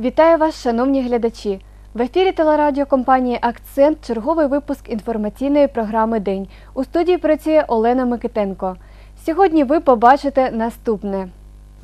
Вітаю вас, шановні глядачі! В ефірі телерадіокомпанії Акцент черговий випуск інформаційної програми День. У студії працює Олена Микитенко. Сьогодні ви побачите наступне.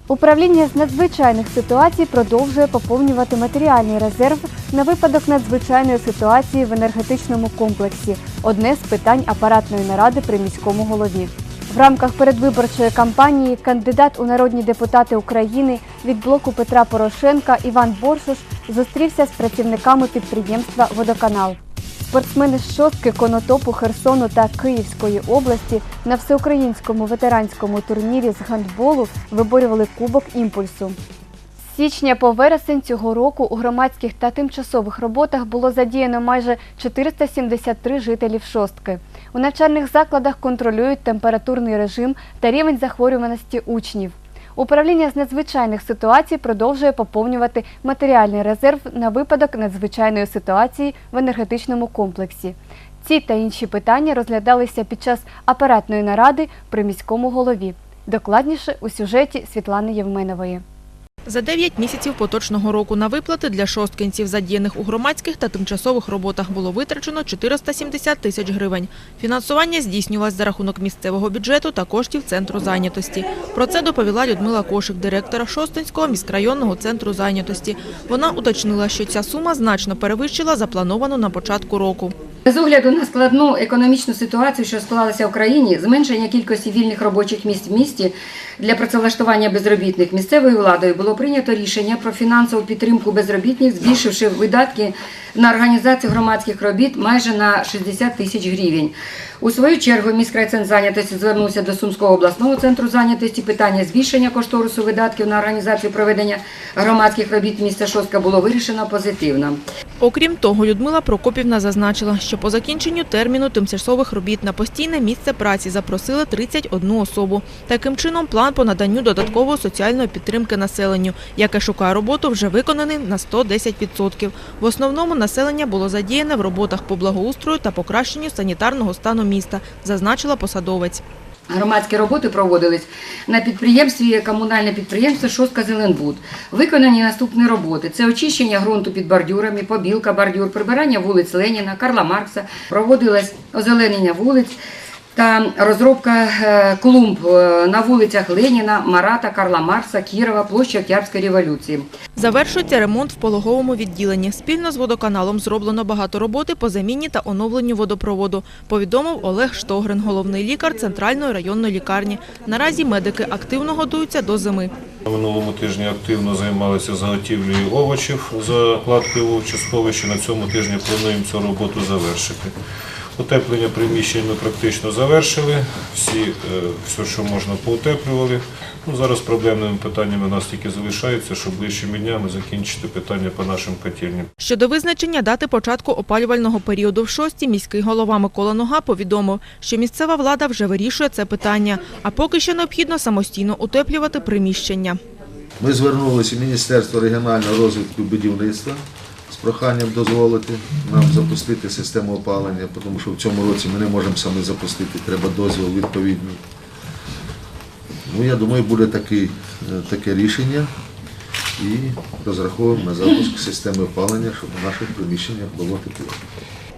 Управління з надзвичайних ситуацій продовжує поповнювати матеріальний резерв на випадок надзвичайної ситуації в енергетичному комплексі. Одне з питань апаратної наради при міському голові. В рамках передвиборчої кампанії кандидат у народні депутати України від блоку Петра Порошенка Іван Боршуш зустрівся з працівниками підприємства Водоканал. Спортсмени з шостки конотопу Херсону та Київської області на всеукраїнському ветеранському турнірі з гандболу виборювали Кубок імпульсу. Січня по вересень цього року у громадських та тимчасових роботах було задіяно майже 473 жителів шостки. У навчальних закладах контролюють температурний режим та рівень захворюваності учнів. Управління з надзвичайних ситуацій продовжує поповнювати матеріальний резерв на випадок надзвичайної ситуації в енергетичному комплексі. Ці та інші питання розглядалися під час апаратної наради при міському голові. Докладніше у сюжеті Світлани Євменової. За 9 місяців поточного року на виплати для шосткинців, задіяних у громадських та тимчасових роботах, було витрачено 470 тисяч гривень. Фінансування здійснювалось за рахунок місцевого бюджету та коштів центру зайнятості. Про це доповіла Людмила Кошик, директора Шостинського міськрайонного центру зайнятості. Вона уточнила, що ця сума значно перевищила заплановану на початку року. З огляду на складну економічну ситуацію, що склалася в країні, зменшення кількості вільних робочих місць в місті для працевлаштування безробітних місцевою владою було прийнято рішення про фінансову підтримку безробітних, збільшивши видатки на організацію громадських робіт майже на 60 тисяч гривень. У свою чергу міськрайцентр зайнятості звернувся до Сумського обласного центру зайнятості. Питання збільшення кошторису видатків на організацію проведення громадських робіт міста Шостка було вирішено позитивно. Окрім того, Людмила Прокопівна зазначила, що по закінченню терміну тимчасових робіт на постійне місце праці запросили 31 особу. Таким чином, план по наданню додаткової соціальної підтримки населенню, яке шукає роботу, вже виконаний на 110%. В основному населення було задіяне в роботах по благоустрою та покращенню санітарного стану міста, зазначила посадовець. Громадські роботи проводились на підприємстві комунальне підприємство Шостка Зеленбуд. Виконані наступні роботи: це очищення ґрунту під бордюрами, побілка бордюр, прибирання вулиць Леніна, Карла Маркса. Проводилось озеленення вулиць та розробка е, клумб е, на вулицях Леніна, Марата, Карла Маркса, Кірова, площі Октябрської революції. Завершується ремонт в пологовому відділенні. Спільно з водоканалом зроблено багато роботи по заміні та оновленню водопроводу, повідомив Олег Штогрин, головний лікар Центральної районної лікарні. Наразі медики активно готуються до зими. На минулому тижні активно займалися заготівлею овочів за кладкою овочесховища. На цьому тижні плануємо цю роботу завершити. Утеплення приміщень ми практично завершили. Всі, е, все, що можна, поутеплювали. Ну, зараз проблемними питаннями у нас тільки залишаються, щоб ближчими днями закінчити питання по нашим котельням. Щодо визначення дати початку опалювального періоду в шості, міський голова Микола Нога повідомив, що місцева влада вже вирішує це питання, а поки що необхідно самостійно утеплювати приміщення. Ми звернулися в Міністерство регіонального розвитку будівництва з проханням дозволити нам запустити систему опалення, тому що в цьому році ми не можемо самі запустити, треба дозвіл відповідний. Ну, я думаю, буде такий, е, таке рішення і розраховуємо на запуск системи опалення, щоб у наших приміщеннях було тепло.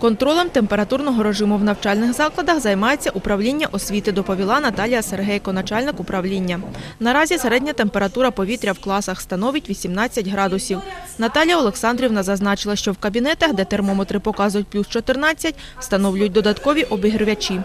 Контролем температурного режиму в навчальних закладах займається управління освіти, доповіла Наталія Сергейко, начальник управління. Наразі середня температура повітря в класах становить 18 градусів. Наталія Олександрівна зазначила, що в кабінетах, де термометри показують плюс 14, встановлюють додаткові обігрівачі.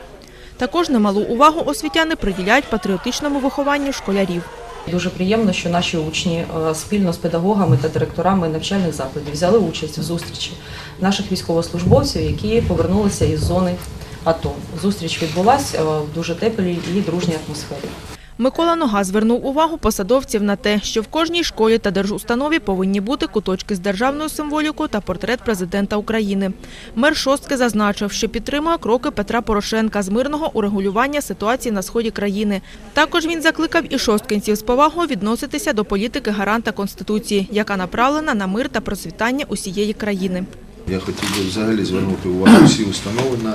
Також немалу увагу освітяни приділяють патріотичному вихованню школярів. Дуже приємно, що наші учні е, спільно з педагогами та директорами навчальних закладів взяли участь в зустрічі наших військовослужбовців, які повернулися із зони АТО. Зустріч відбулася е, в дуже теплій і дружній атмосфері. Микола Нога звернув увагу посадовців на те, що в кожній школі та держустанові повинні бути куточки з державною символікою та портрет президента України. Мер Шостки зазначив, що підтримує кроки Петра Порошенка з мирного урегулювання ситуації на сході країни. Також він закликав і шосткинців з повагою відноситися до політики гаранта Конституції, яка направлена на мир та процвітання усієї країни. Я хотів би взагалі звернути увагу всі установи на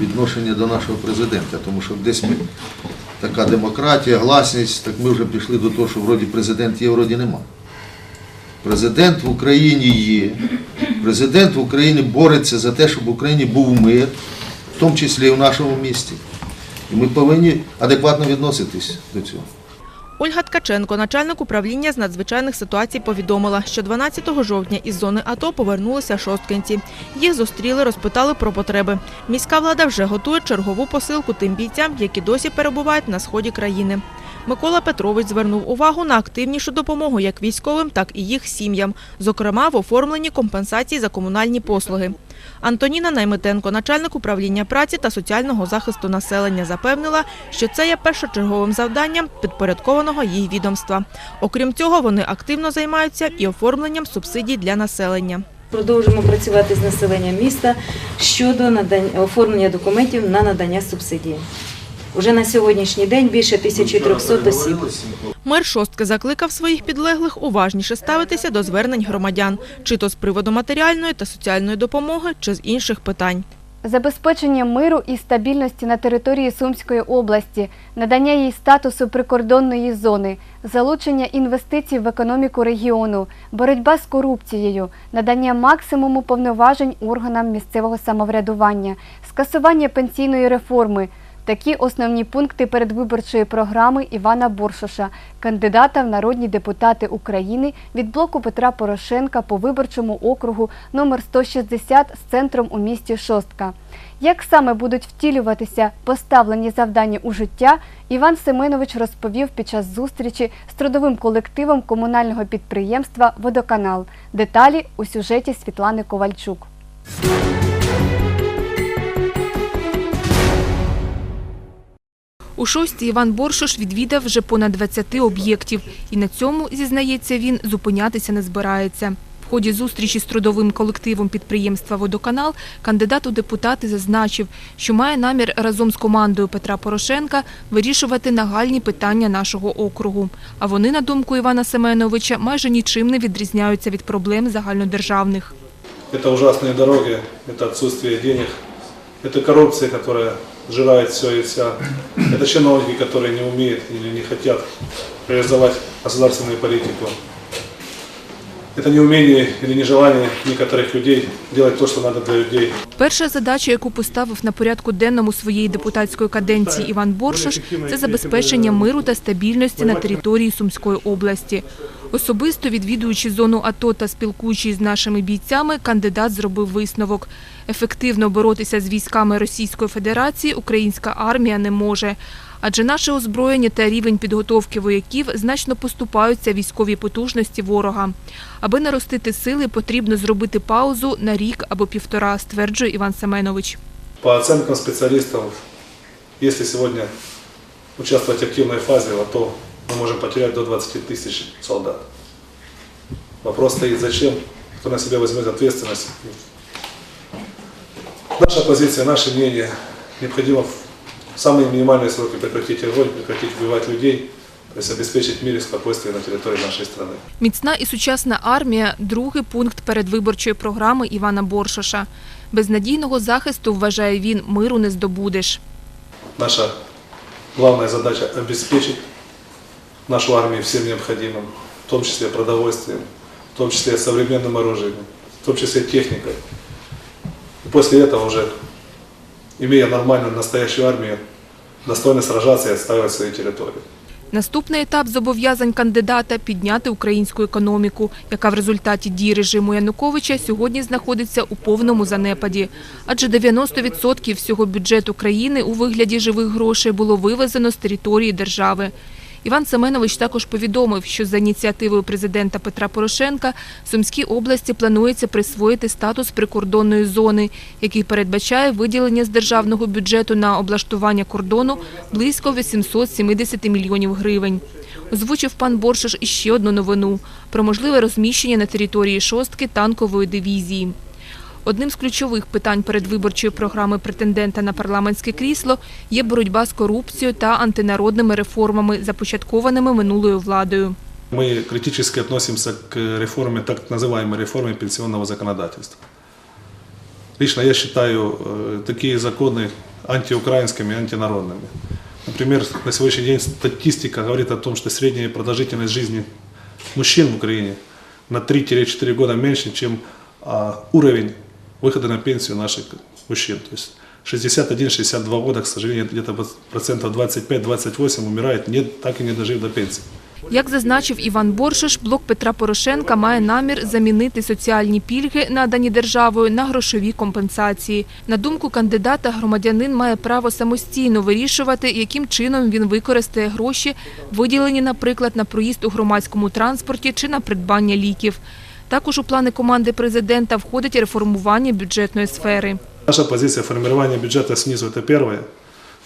відношення до нашого президента, тому що десь ми така демократія, гласність, так ми вже пішли до того, що вроді президент є, вроді нема. Президент в Україні є. Президент в Україні бореться за те, щоб в Україні був мир, в тому числі і в нашому місті. І ми повинні адекватно відноситись до цього. Ольга Ткаченко, начальник управління з надзвичайних ситуацій, повідомила, що 12 жовтня із зони АТО повернулися шосткинці. Їх зустріли, розпитали про потреби. Міська влада вже готує чергову посилку тим бійцям, які досі перебувають на сході країни. Микола Петрович звернув увагу на активнішу допомогу як військовим, так і їх сім'ям, зокрема в оформленні компенсацій за комунальні послуги. Антоніна Найметенко, начальник управління праці та соціального захисту населення, запевнила, що це є першочерговим завданням підпорядкованого їй відомства. Окрім цього, вони активно займаються і оформленням субсидій для населення. Продовжимо працювати з населенням міста щодо надання оформлення документів на надання субсидії. Уже на сьогоднішній день більше 1300 осіб. Мер шостки закликав своїх підлеглих уважніше ставитися до звернень громадян, чи то з приводу матеріальної та соціальної допомоги, чи з інших питань. Забезпечення миру і стабільності на території Сумської області, надання їй статусу прикордонної зони, залучення інвестицій в економіку регіону, боротьба з корупцією, надання максимуму повноважень органам місцевого самоврядування, скасування пенсійної реформи. Такі основні пункти передвиборчої програми Івана Боршоша, кандидата в народні депутати України від блоку Петра Порошенка по виборчому округу номер 160 з центром у місті Шостка. Як саме будуть втілюватися поставлені завдання у життя, Іван Семенович розповів під час зустрічі з трудовим колективом комунального підприємства Водоканал. Деталі у сюжеті Світлани Ковальчук. У шостій Іван Боршош відвідав вже понад 20 об'єктів. І на цьому, зізнається він, зупинятися не збирається. В ході зустрічі з трудовим колективом підприємства «Водоканал» кандидат у депутати зазначив, що має намір разом з командою Петра Порошенка вирішувати нагальні питання нашого округу. А вони, на думку Івана Семеновича, майже нічим не відрізняються від проблем загальнодержавних. Это ужасные дороги, это отсутствие денег, это коррупция, которая сжирает все и вся. Это чиновники, которые не умеют или не хотят реализовать государственную политику. Это неумение или нежелание некоторых людей делать то, что надо для людей. Перша задача, яку поставив на порядку денному своєї депутатської каденції Іван Боршош, це забезпечення миру та стабільності на території Сумської області. Особисто відвідуючи зону АТО та спілкуючись з нашими бійцями, кандидат зробив висновок. Ефективно боротися з військами Російської Федерації українська армія не може. Адже наше озброєння та рівень підготовки вояків значно поступаються військовій потужності ворога. Аби наростити сили, потрібно зробити паузу на рік або півтора, стверджує Іван Семенович. По оценкам специалистов, если сегодня участвовать в активной фазе, то мы можем потерять до 20 тысяч солдат. Вопрос стоит, зачем, кто на себя возьмет ответственность. Наша позиция, наше мнение, необходимо в самые минимальные сроки прекратить огонь, прекратить убивать людей, то есть обеспечить мир и спокойствие на территории нашей страны. Міцна і сучасна армія – другий пункт передвиборчої програми Івана Боршоша. Без надійного захисту, вважає він, миру не здобудеш. Наша главная задача обеспечить нашу армию всем необходимым, в том числе продовольствием, в том числе современным оружием, в том числе техникой. И после этого уже, имея нормальную настоящую армию, достойно сражаться и отстаивать свою территорию. Наступний етап зобов'язань кандидата – підняти українську економіку, яка в результаті дій режиму Януковича сьогодні знаходиться у повному занепаді. Адже 90% всього бюджету країни у вигляді живих грошей було вивезено з території держави. Іван Семенович також повідомив, що за ініціативою президента Петра Порошенка Сумській області планується присвоїти статус прикордонної зони, який передбачає виділення з державного бюджету на облаштування кордону близько 870 мільйонів гривень. Озвучив пан Боршаш іще одну новину про можливе розміщення на території шостки танкової дивізії. Одним з ключових питань передвиборчої програми претендента на парламентське крісло є боротьба з корупцією та антинародними реформами, започаткованими минулою владою. Мы критически относимся к реформе, так называемой реформе пенсионного законодательства. Лично я считаю э, такие законы антиукраинскими, антинародными. Например, на сегодняшний день статистика говорит о том, что средняя продолжительность жизни мужчин в Украине на 3-4 года меньше, чем а, уровень выхода на пенсию наших мужчин. То есть 61-62 года, к сожалению, где-то процентов 25-28 умирает, не, так и не дожив до пенсии. Як зазначив Іван Боршиш, блок Петра Порошенка має намір замінити соціальні пільги, надані державою, на грошові компенсації. На думку кандидата, громадянин має право самостійно вирішувати, яким чином він використає гроші, виділені, наприклад, на проїзд у громадському транспорті чи на придбання ліків. Також у плани команди президента входить реформування бюджетної сфери. Наша позиция формирования бюджета снизу – это первое.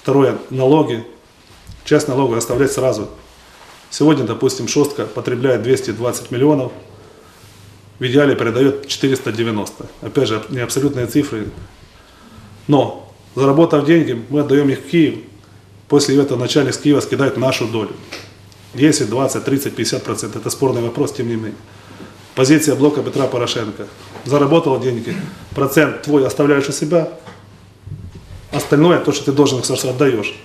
Второе – налоги. Часть налогов оставлять сразу. Сегодня, допустим, шостка потребляет 220 миллионов, в идеале передает 490. Опять же, не абсолютные цифры. Но, заработав деньги, мы отдаем их в Киев. После этого начальник с Киева скидает нашу долю. 10, 20, 30, 50 процентов. Это спорный вопрос, тем не менее. Позиция блока Петра Порошенко. Заработал деньги, процент твой оставляешь у себя, остальное, то, что ты должен государству, отдаешь.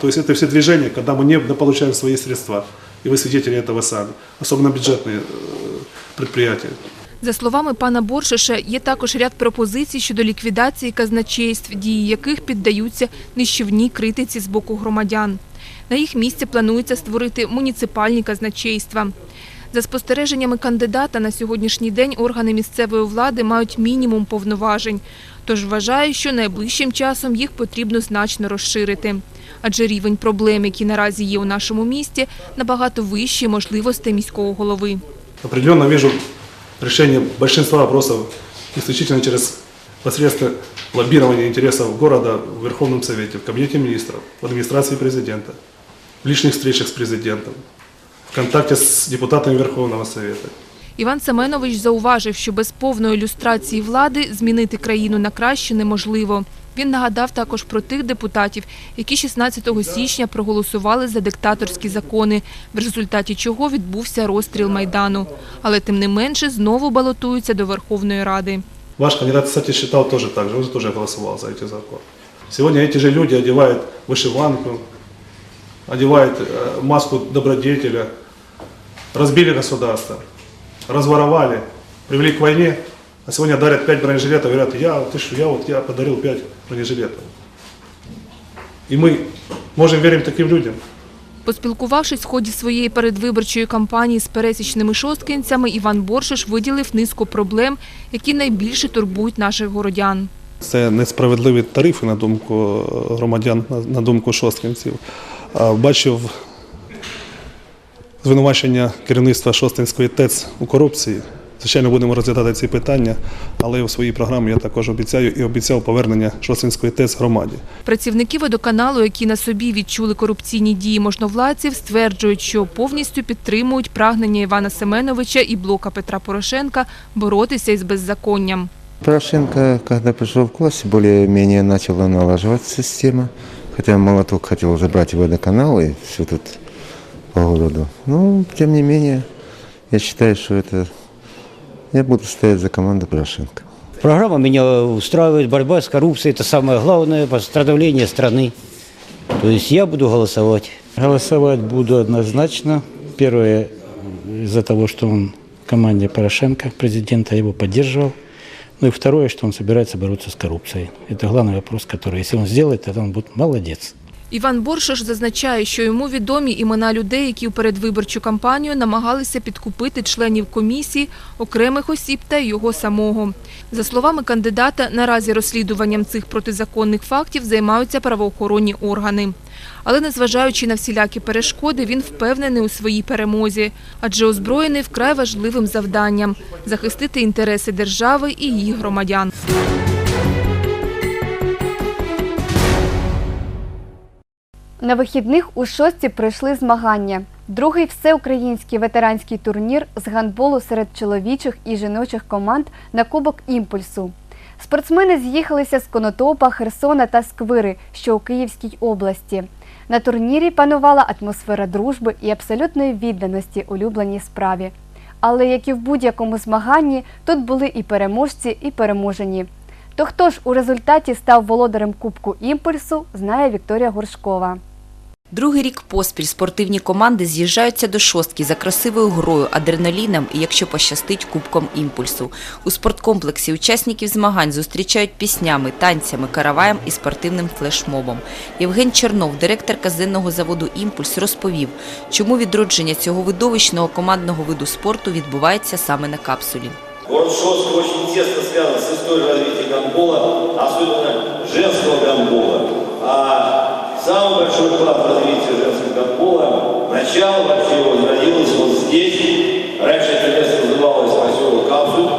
То есть это все движения, когда мы не получаем свои средства. И вы свидетели этого сами. Особенно бюджетные э, предприятия. За словами пана Боршиша, є також ряд пропозицій щодо ліквідації казначейств, дії яких піддаються нищівній критиці з боку громадян. На їх місці планується створити муніципальні казначейства. За спостереженнями кандидата на сьогоднішній день органи місцевої влади мають мінімум повноважень. Тож вважаю, що найближчим часом їх потрібно значно розширити. Адже рівень проблем, які наразі є у нашому місті, набагато вищий можливостей міського голови. Определенно вижу решение большинства вопросов исключительно через посредством лоббирования интересов города в Верховном Совете, в Кабинете министров, в администрации президента, в личных встречах с президентом, в контакте с депутатами Верховного Совета. Іван Семенович зауважив, що без повної ілюстрації влади змінити країну на краще неможливо. Він нагадав також про тих депутатів, які 16 січня проголосували за диктаторські закони, в результаті чого відбувся розстріл Майдану. Але тим не менше знову балотуються до Верховної Ради. Ваш кандидат, кстати, считал тоже так же, он тоже голосовал за эти законы. Сегодня эти же люди одевают вышиванку, одевают э, маску добродетеля, разбили государство, разворовали, привели к войне, а сегодня дарят 5 бронежилетов и говорят, я, ты что, я вот я подарил 5 бронежилетов. И мы можем верить таким людям. Поспілкувавшись в ході своєї передвиборчої кампанії з пересічними шосткинцями, Іван Боршиш виділив низку проблем, які найбільше турбують наших городян. Це несправедливі тарифи, на думку громадян, на- на думку шосткинців. Бачив звинувачення керівництва Шостинської ТЕЦ у корупції. Звичайно, будемо розглядати ці питання, але у своїй програмі я також обіцяю і обіцяв повернення Шостинської ТЕЦ громаді. Працівники водоканалу, які на собі відчули корупційні дії можновладців, стверджують, що повністю підтримують прагнення Івана Семеновича і блока Петра Порошенка боротися із беззаконням. Порошенко, когда пришел в класс, более-менее начала налаживаться система. Хотя молоток хотел забрать водоканал и все тут по городу. Но, тем не менее, я считаю, что это... Я буду стоять за команду Порошенко. Программа меня устраивает, борьба с коррупцией – это самое главное, восстановление страны. То есть я буду голосовать. Голосовать буду однозначно. Первое, из-за того, что он в команде Порошенко, президента, его поддерживал. Ну и второе, что он собирается бороться с коррупцией. Это главный вопрос, который, если он сделает, тогда он будет молодец. Іван Боршиш зазначає, що йому відомі імена людей, які у передвиборчу кампанію намагалися підкупити членів комісії, окремих осіб та його самого. За словами кандидата, наразі розслідуванням цих протизаконних фактів займаються правоохоронні органи. Але незважаючи на всілякі перешкоди, він впевнений у своїй перемозі, адже озброєний вкрай важливим завданням – захистити інтереси держави і її громадян. На вихідних у шостці пройшли змагання. Другий всеукраїнський ветеранський турнір з гандболу серед чоловічих і жіночих команд на Кубок імпульсу. Спортсмени з'їхалися з Конотопа, Херсона та Сквири, що у Київській області. На турнірі панувала атмосфера дружби і абсолютної відданості улюбленій справі. Але як і в будь-якому змаганні, тут були і переможці, і переможені. То хто ж у результаті став володарем Кубку імпульсу, знає Вікторія Горшкова. Другий рік поспіль спортивні команди з'їжджаються до шостки за красивою грою, адреналіном і, якщо пощастить, кубком імпульсу. У спорткомплексі учасників змагань зустрічають піснями, танцями, караваєм і спортивним флешмобом. Євген Чернов, директор казенного заводу «Імпульс», розповів, чому відродження цього видовищного командного виду спорту відбувається саме на капсулі. Шостка очень тесно связан с историей развития гандбола, особенно женского гандбола. Самый большой вклад в развитие женского гандбола, начало вообще его зародилось вот здесь. Раньше это место называлось поселок Капсуль.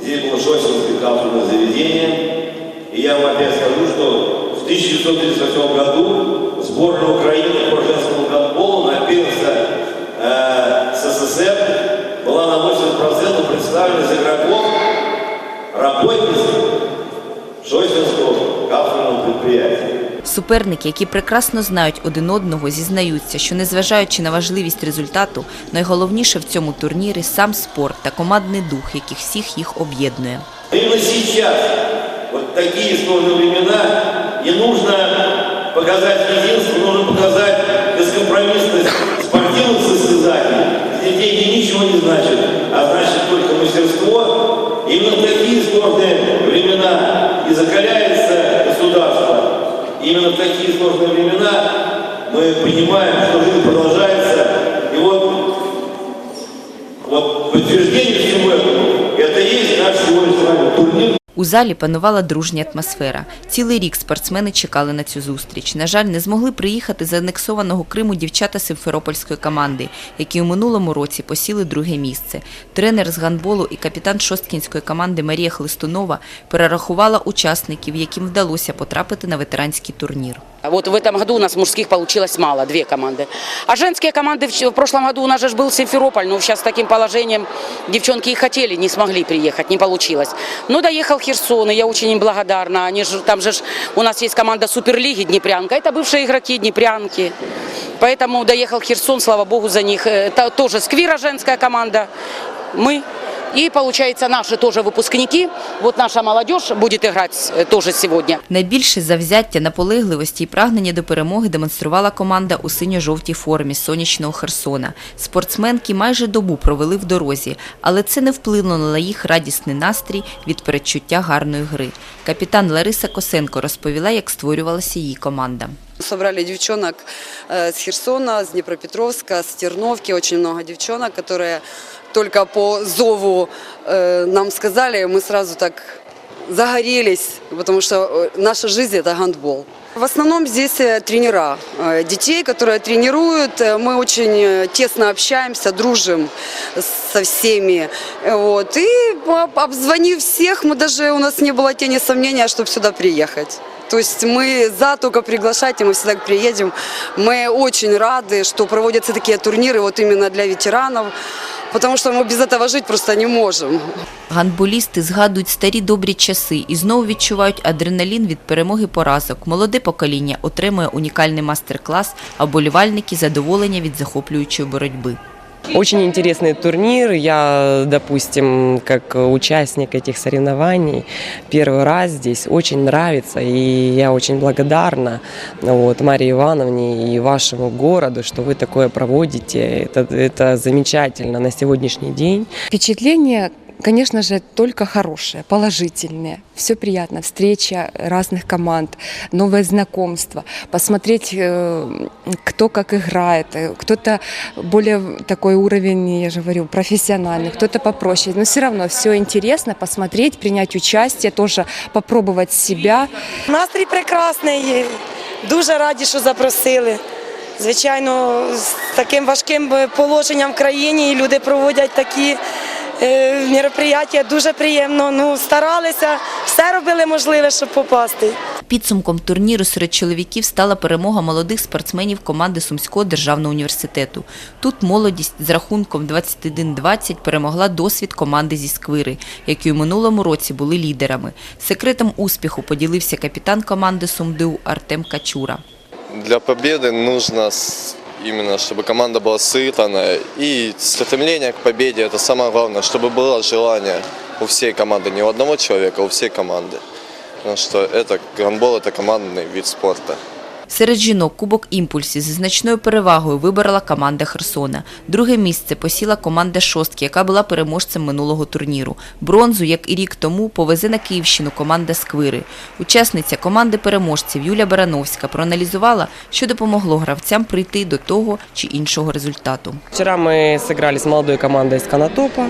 Здесь было Шостинское капсульное заведение. И я вам опять скажу, что в 1938 году сборная Украины по женскому гандболу на первенство э, СССР была на 80% представлена из игроков работниц Шостинского капсульного предприятия. Суперники, які прекрасно знають один одного, зізнаються, що незважаючи на важливість результату, найголовніше в цьому турнірі сам спорт та командний дух, який всіх їх об'єднує. Именно сейчас, вот такие сложные времена, и нужно показать единство, нужно показать бескомпромиссность спортивных состязаний, где деньги ничего не значат, а значит только мастерство. Именно в такие сложные времена и закаляется государство. Именно в такие сложные времена мы понимаем, что жизнь продолжается. И вот, вот подтверждение всему этому, это и есть наш сегодня турнир. У залі панувала дружня атмосфера. Цілий рік спортсмени чекали на цю зустріч. На жаль, не змогли приїхати з анексованого Криму дівчата Симферопольської команди, які у минулому році посіли друге місце. Тренер з гандболу і капітан шосткінської команди Марія Хлистунова перерахувала учасників, яким вдалося потрапити на ветеранський турнір. Вот в этом году у нас мужских получилось мало, две команды. А женские команды в, в прошлом году у нас же ж был Симферополь, но сейчас с таким положением девчонки и хотели, не смогли приехать, не получилось. Но доехал Херсон, и я очень им благодарна. Они же, там же ж у нас есть команда Суперлиги Днепрянка, это бывшие игроки Днепрянки. Поэтому доехал Херсон, слава богу за них. Это тоже Сквира женская команда, мы. И получается наши тоже выпускники. Вот наша молодежь будет играть э, тоже сегодня. Найбільше завзяття, наполегливості і прагнення до перемоги демонструвала команда у синьо-жовтій формі з сонячного Херсона. Спортсменки майже добу провели в дорозі, але це не вплинуло на їх радісний настрій від передчуття гарної гри. Капітан Лариса Косенко розповіла, як створювалася її команда. Собрали девчонок э, с Херсона, с Днепропетровска, с Терновки, очень много девчонок, которые только по зову э, нам сказали, мы сразу так загорелись, потому что э, наша жизнь это гандбол. В основном здесь э, тренера э, детей, которые тренируют. Мы очень тесно общаемся, дружим со всеми. Вот. И об- обзвонив всех, мы даже у нас не было тени сомнения, чтобы сюда приехать. То есть мы за только приглашать, и мы всегда приедем. Мы очень рады, что проводятся такие турниры вот именно для ветеранов, потому що ми без цього жити просто не можемо. Гандболісти згадують старі добрі часи і знову відчувають адреналін від перемоги поразок. Молоде покоління отримує унікальний мастер-клас, а болівальники – задоволення від захоплюючої боротьби. Очень интересный турнир. Я, допустим, как участник этих соревнований, первый раз здесь очень нравится. И я очень благодарна вот, Марии Ивановне и вашему городу, что вы такое проводите. Это, это замечательно на сегодняшний день. Впечатление, конечно же, только хорошее, положительное. Все приятно. Встреча разных команд, новое знакомство, посмотреть, э, кто как играет. Э, Кто-то более такой уровень, я же говорю, профессиональный, кто-то попроще. Но все равно все интересно посмотреть, принять участие, тоже попробовать себя. Настрій прекрасний. Дуже раді, що запросили. Звичайно, з таким важким положенням в країні і люди проводять такі е, Мероприятия. Дуже приємно. Ну, старалися, все робили можливе, щоб попасти. Підсумком турніру серед чоловіків стала перемога молодих спортсменів команди Сумського державного університету. Тут молодість з рахунком 21-20 перемогла досвід команди зі Сквири, які у минулому році були лідерами. Секретом успіху поділився капітан команди Сумдиу Артем Качура. Для победы нужно именно, чтобы команда была сытана. И стремление к победе – это самое главное, чтобы было желание у всей команды, не у одного человека, а у всей команды. Потому что это гандбол – это командный вид спорта. Серед жінок Кубок імпульсі зі значною перевагою виборола команда Херсона. Друге місце посіла команда Шостки, яка була переможцем минулого турніру. Бронзу, як і рік тому, повезе на Київщину команда Сквири. Учасниця команди переможців Юля Барановська проаналізувала, що допомогло гравцям прийти до того чи іншого результату. Вчера мы сыграли с молодой командой из Конотопа.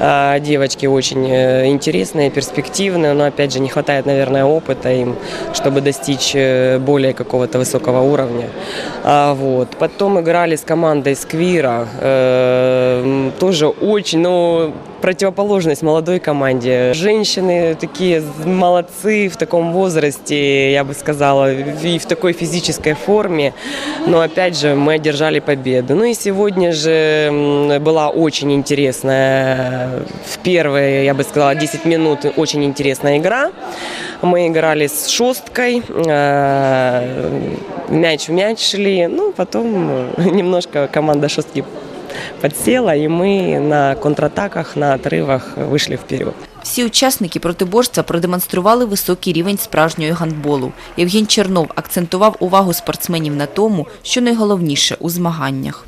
А, Девочки очень э, интересные, перспективные, но опять же не хватает, наверное, опыта им, чтобы достичь э, более какого-то высокого уровня. А, Вот. Потом играли с командой Сквира, э, м, тоже очень, но противоположность молодой команде. Женщины такие молодцы в таком возрасте, я бы сказала, и в такой физической форме. Но опять же мы одержали победу. Ну и сегодня же была очень интересная, в первые, я бы сказала, 10 минут очень интересная игра. Мы играли с шесткой, э, мяч в мяч шли, ну потом э, немножко команда шестки подсела, и мы на контратаках, на отрывах вышли вперед. Всі учасники протиборства продемонстрували високий рівень справжнього гандболу. Євген Чернов акцентував увагу спортсменів на тому, що найголовніше у змаганнях.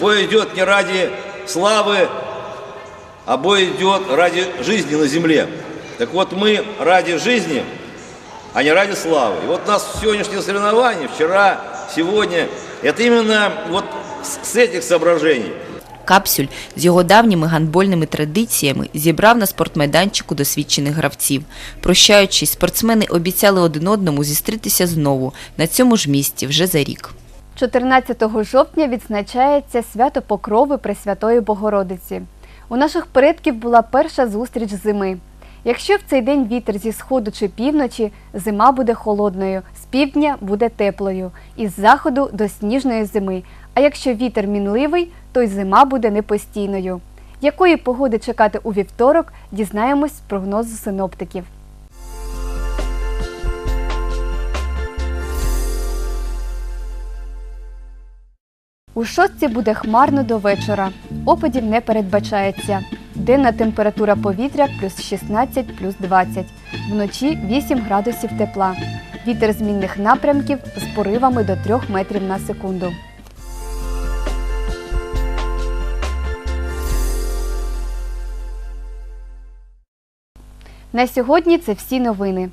Бой идет не ради славы, а бой идет ради жизни на земле. Так вот мы ради жизни, а не ради славы. И вот у нас сегодняшнее соревнование, вчера, сегодня, это именно вот с- с этих соображений. Капсюль з його давніми гандбольними традиціями зібрав на спортмайданчику досвідчених гравців. Прощаючись, спортсмени обіцяли один одному зустрітися знову на цьому ж місці вже за рік. 14 жовтня відзначається свято Покрови Пресвятої Богородиці. У наших предків була перша зустріч зими. Якщо в цей день вітер зі сходу чи півночі, зима буде холодною, з півдня буде теплою, із заходу до сніжної зими. А якщо вітер мінливий, то й зима буде непостійною. Якої погоди чекати у вівторок, дізнаємось з прогнозу синоптиків. У шостці буде хмарно до вечора. Опадів не передбачається. Денна температура повітря плюс 16, плюс 20. Вночі 8 градусів тепла. Вітер змінних напрямків з поривами до 3 метрів на секунду. На сьогодні це всі новини.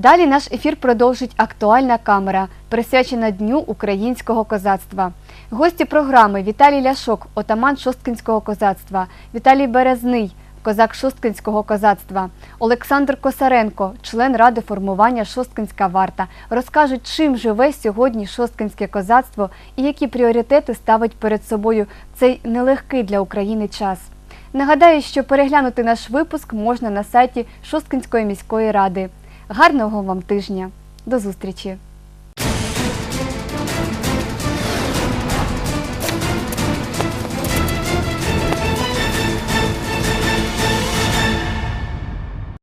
Далі наш ефір продовжить актуальна камера, присвячена Дню українського козацтва. Гості програми Віталій Ляшок, отаман Шосткинського козацтва, Віталій Березний, козак Шосткинського козацтва, Олександр Косаренко, член ради формування Шосткинська варта, розкажуть, чим живе сьогодні Шосткинське козацтво і які пріоритети ставить перед собою цей нелегкий для України час. Нагадаю, що переглянути наш випуск можна на сайті Шосткинської міської ради. Гарного вам тижня! До зустрічі!